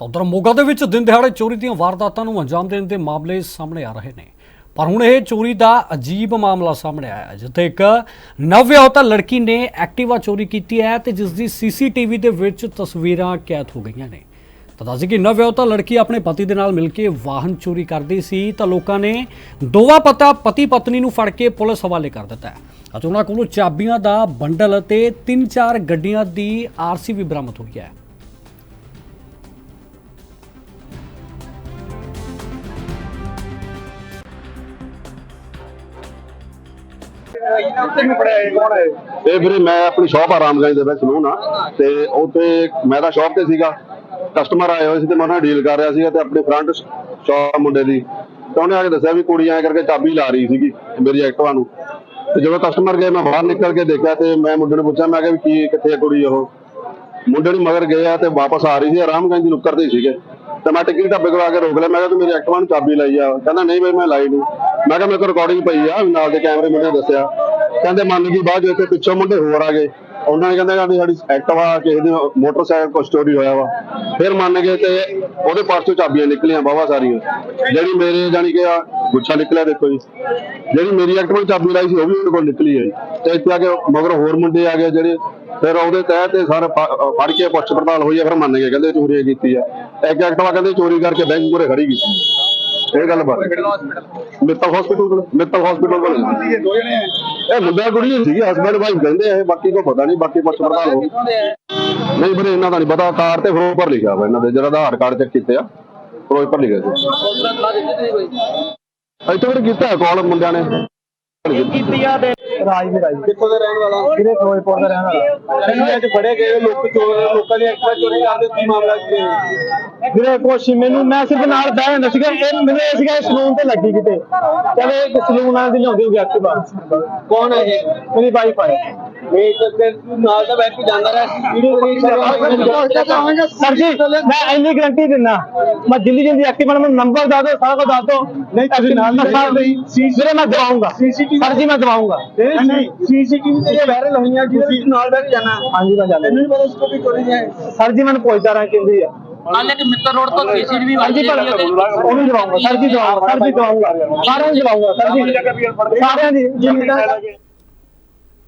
ਤਾਂ ਉਧਰ ਮੋਗਾ ਦੇ ਵਿੱਚ ਦਿਨ ਦਿਹਾੜੇ ਚੋਰੀ ਦੀਆਂ ਵਾਰਦਾਤਾਂ ਨੂੰ ਅੰਜਾਮ ਦੇਣ ਦੇ ਮਾਮਲੇ ਸਾਹਮਣੇ ਆ ਰਹੇ ਨੇ। ਪਰ ਹੁਣ ਇਹ ਚੋਰੀ ਦਾ ਅਜੀਬ ਮਾਮਲਾ ਸਾਹਮਣੇ ਆਇਆ ਜਿੱਥੇ ਇੱਕ ਨਵਵਿਆਹੁਤਾ ਲੜਕੀ ਨੇ ਐਕਟਿਵਾ ਚੋਰੀ ਕੀਤੀ ਹੈ ਤੇ ਜਿਸ ਦੀ ਸੀਸੀਟੀਵੀ ਦੇ ਵਿੱਚ ਤਸਵੀਰਾਂ ਕੈਦ ਹੋ ਗਈਆਂ ਨੇ। ਤਾਂ ਦੱਸ ਕਿ ਨਵਵਿਆਹੁਤਾ ਲੜਕੀ ਆਪਣੇ ਪਤੀ ਦੇ ਨਾਲ ਮਿਲ ਕੇ ਵਾਹਨ ਚੋਰੀ ਕਰਦੀ ਸੀ, ਤਾਂ ਲੋਕਾਂ ਨੇ ਦੋਵਾਂ ਪਤਾ ਪਤੀ ਪਤਨੀ ਨੂੰ ਫੜ ਕੇ ਪੁਲਿਸ ਹਵਾਲੇ ਕਰ ਦਿੱਤਾ ਹੈ। ਅਤੇ ਉਹਨਾਂ ਕੋਲੋਂ ਚਾਬੀਆਂ ਦਾ ਬੰਡਲ ਅਤੇ ਤਿੰਨ ਚਾਰ ਗੱਡੀਆਂ ਦੀ ਆਰਸੀ ਵੀ ਬਰਾਮਦ ਹੋਈ ਹੈ। ਇਹ ਵੀਰੇ, ਮੈਂ ਆਪਣੀ ਸ਼ਾਪ ਆਰਾਮਗੰਜ ਦੇ ਵਿੱਚ ਨੂੰ ਨਾ, ਤੇ ਉੱਥੇ ਮੈਂ ਤਾਂ ਸ਼ਾਪ ਤੇ ਸੀਗਾ। ਕਸਟਮਰ ਆਏ ਹੋਏ ਸੀ ਤੇ ਮੈਂ ਉਹਨਾਂ ਡੀਲ ਕਰ ਰਿਹਾ ਸੀਗਾ ਤੇ ਆਪਣੇ ਫਰੰਟ ਸ਼ਾਪ ਮੁੰਡੇ ਦੀ। ਤੇ ਉਹਨੇ ਆ ਕੇ ਦੱਸਿਆ ਵੀ ਕੁੜੀ ਐਂ ਕਰਕੇ ਚਾਬੀ ਲਾ ਰਹੀ ਸੀਗੀ ਮੇਰੀ ਐਕਟਵਾ ਨੂੰ। ਤੇ ਜਦੋਂ ਕਸਟਮਰ ਗਏ, ਮੈਂ ਬਾਹਰ ਨਿਕਲ ਕੇ ਦੇਖਿਆ ਤੇ ਮੈਂ ਮੁੰਡੇ ਨੂੰ ਪੁੱਛਿਆ, ਮੈਂ ਕਿਹਾ ਵੀ ਕੀ, ਕਿੱਥੇ ਕੁੜੀ ਉਹ? ਮੁੰਡੇ ਨੂੰ ਮਗਰ ਗਏ ਆ ਤੇ ਵਾਪਸ ਆ ਰਹੀ ਸੀ, ਆਰਾਮਗੰਜ ਦੀ ਨੁੱਕਰ ਤੇ ਸੀਗੇ। ਤੇ ਮੈਂ ਟਿਕਟ ਢਾਬੇ ਕੋਲ ਆ ਕੇ ਰੋਕ ਲਿਆ। ਮੈਂ ਕਿਹਾ ਤੂੰ ਮੇਰੀ ਐਕਟਿਵਾ ਨੂੰ ਚਾਬੀ ਲਈ ਆ। ਕਹਿੰਦਾ, ਨਹੀਂ ਬਈ, ਮੈਂ ਲਾਈ ਨੂੰ। ਮੈਂ ਕਿਹਾ, ਮੇਰੇ ਕੋਲ ਰਿਕਾਰਡਿੰਗ ਪਈ ਆ। ਵੀ ਨਾਲ ਦੇ ਕੈਮਰੇ ਮੈਨੂੰ ਦੱਸਿਆ। ਕਹਿੰਦੇ, ਮੰਨ ਗਈ ਬਾਅਦ ਵਿੱਚ ਪਿੱਛੋਂ ਮੁੰਡੇ ਹੋਰ ਆ ਗਏ। ਉਹਨਾਂ ਨੇ ਕਹਿੰਦੇ ਕਿ ਸਾਡੀ ਐਕਟਿਵਾ ਕਿਸੇ ਦੀ ਮੋਟਰਸਾਈਕਲ ਕੋ ਚੋਰੀ ਹੋਇਆ ਵਾ। ਫਿਰ ਮੰਨ ਗਏ ਤੇ ਉਹਦੇ ਪਾਸ ਤੋਂ ਚਾਬੀਆਂ ਨਿਕਲੀਆਂ ਬਾਵਾ ਸਾਰੀਆਂ। ਜਿਹੜੀ ਮੇਰੇ ਜਾਨੀ ਕਿ ਗੁੱਛਾ ਨਿਕਲਿਆ ਦੇਖੋ ਜੀ। ਜਿਹੜੀ ਮੇਰੀ ਐਕਟਿਵਾ ਨੂੰ ਚਾਬੀ ਲਾਈ ਸੀ, ਉਹ ਵੀ ਉਹਦੇ ਕੋਲ ਨਿਕਲੀ ਹੈ ਜੀ। ਤੇ ਇੱਥੇ ਆ ਕੇ ਮਗਰ ਹੋਰ ਮੁੰਡੇ ਆ ਗਏ ਜਿਹੜੇ, ਫਿਰ ਉਹਦੇ ਤਹਿ ਤੇ ਸਾਰੇ ਫ- ਫੜ ਕੇ ਪੁੱਛ ਪੜਤਾਲ ਹੋਈ ਆ ਫਿਰ ਮੰਨ ਗਏ, ਕਹਿੰਦੇ ਚੋਰੀ ਕੀਤੀ ਆ ਇੱਕ ਐਕਟਿਵਾ ਕਹਿੰਦੇ ਚੋਰੀ ਕਰਕੇ ਬੈਂਕ ਮੂਹਰੇ ਖੜੀ ਕੀਤੀ ਇਹ ਗੱਲ ਬਾਤ ਮਿੱਤਲ ਹਸਪੀਟਲ ਕੋਲ, ਮਿੱਤਲ ਹਸਪੀਟਲ ਕੋਲ। ਇਹ ਮੁੰਡਾ ਕੁੜੀ ਸੀਗੀ ਹਸਬੰਡ ਵਾਈਫ ਕਹਿੰਦੇ ਇਹ, ਬਾਕੀ ਕੋ ਪਤਾ ਨਹੀਂ, ਬਾਕੀ ਪੁੱਛ ਪੜਤਾਲ ਹੋ। ਨਹੀਂ ਵੀਰੇ, ਇਹਨਾਂ ਦਾ ਨਹੀਂ ਪਤਾ ਕਾਰ ਤੇ ਫਿਰੋਜ਼ਪੁਰ ਲਿਖਿਆ ਵਾ ਇਹਨਾਂ ਦੇ, ਜਿਹੜਾ ਆਧਾਰ ਕਾਰਡ ਚੈੱਕ ਕੀਤੇ ਆ, ਫਿਰੋਜ਼ਪੁਰ ਲਿਖਿਆ ਸੀ। ਇੱਥੇ ਵੀਰੇ ਕੀਤਾ ਕਾਲ ਮੁੰਡਿਆਂ ਨੇ? ਰਾਜ ਵੀ ਰਾਜ ਕਿੱਥੋਂ ਦਾ ਰਹਿਣ ਵਾਲਾ? ਵੀਰੇ ਫਿਰੋਜ਼ਪੁਰ ਦਾ ਰਹਿਣ ਵਾਲਾ? ਮੈਨੂੰ ਅੱਜ ਫੜੇ ਗਏ ਲੋਕ ਚੋਰ ਲੋਕਾਂ ਦੀ ਐਕਟਿਵਾ ਚੋਰੀ ਕਰਦੇ ਕੀ ਮਾਮਲਾ ਸੀ ਵੀਰੇ ਕੁਛ ਮੈਨੂੰ ਮੈਂ ਸਿਰਫ ਨਾਲ ਬਹਿ ਜਾਂਦਾ ਸੀਗਾ। ਇਹ ਮੈਨੂੰ ਇਹ ਸੀਗਾ ਸਲੂਨ ਤੇ ਲੱਗੀ ਕਿਤੇ। ਇੱਕ ਸਲੂਨ ਵਾਲੇ ਦੀ ਲਿਆਉਂਦੀ ਹੋਈ ਐਕਟਿਵਾ ਕੌਣ ਹੈ ਇਹ? ਮੇਰੀ ਵਾਈਫ ਹੈ ਇਹ ਤੇ ਨਾਲ ਦਾ ਬੈਠ ਕੇ ਜਾਂਦਾ ਰਿਹਾ। ਵੀਡੀਓ ਸਰ ਜੀ ਮੈਂ ਇੰਨੀ ਗਰੰਟੀ ਦਿੰਦਾ। ਮੈਂ ਦਿੱਲੀ ਜਿੰਦੀ ਐਕਟਿਵਾ ਨੂੰ ਨੰਬਰ ਦੱਸ ਦਿਓ ਸਾਰਾ ਕੁਝ ਦੱਸ ਦਿਓ। ਨਹੀਂ ਤੁਸੀਂ ਨਾਲ ਨਹੀਂ ਵੀਰੇ ਮੈਂ ਦਵਾਉਂਗਾ। ਸਰ ਜੀ ਮੈਂ ਦਵਾਉਂਗਾ। ਨਹੀਂ ਸੀਸੀਟੀਵੀ ਤੇ ਵਾਇਰਲ ਹੋਈਆਂ ਜਿਹਦੇ ਨਾਲ ਬੈਠ ਜਾਣਾ। ਹਾਂਜੀ ਮੈਂ ਜਾਣਾ ਮੈਨੂੰ ਪਤਾ ਉਸ ਕੋ ਵੀ ਚੋਰੀ ਹੈ। ਸਰ ਜੀ ਮੈਨੂੰ ਪੁੱਛਦਾ ਰਹਾ ਕਹਿੰਦੀ ਆ। ਕੱਲ ਇੱਕ ਮਿੱਤਰ ਰੋਡ ਤੋਂ ਸੀਸੀਟੀਵੀ ਹਾਂਜੀ ਵਾਜੀ ਪਰ ਉਹਨੂੰ ਦਵਾਉਂਗਾ। ਸਰ ਜੀ ਦਵਾਉਂਗਾ। ਸਰ ਜੀ ਦਵਾਉਂਗਾ। ਸਾਰਿਆਂ ਨੂੰ ਦਵਾਉਂਗਾ। ਸਰ ਜੀ ਸਾਰਿਆਂ ਦੀ ਜਿੰਨੀ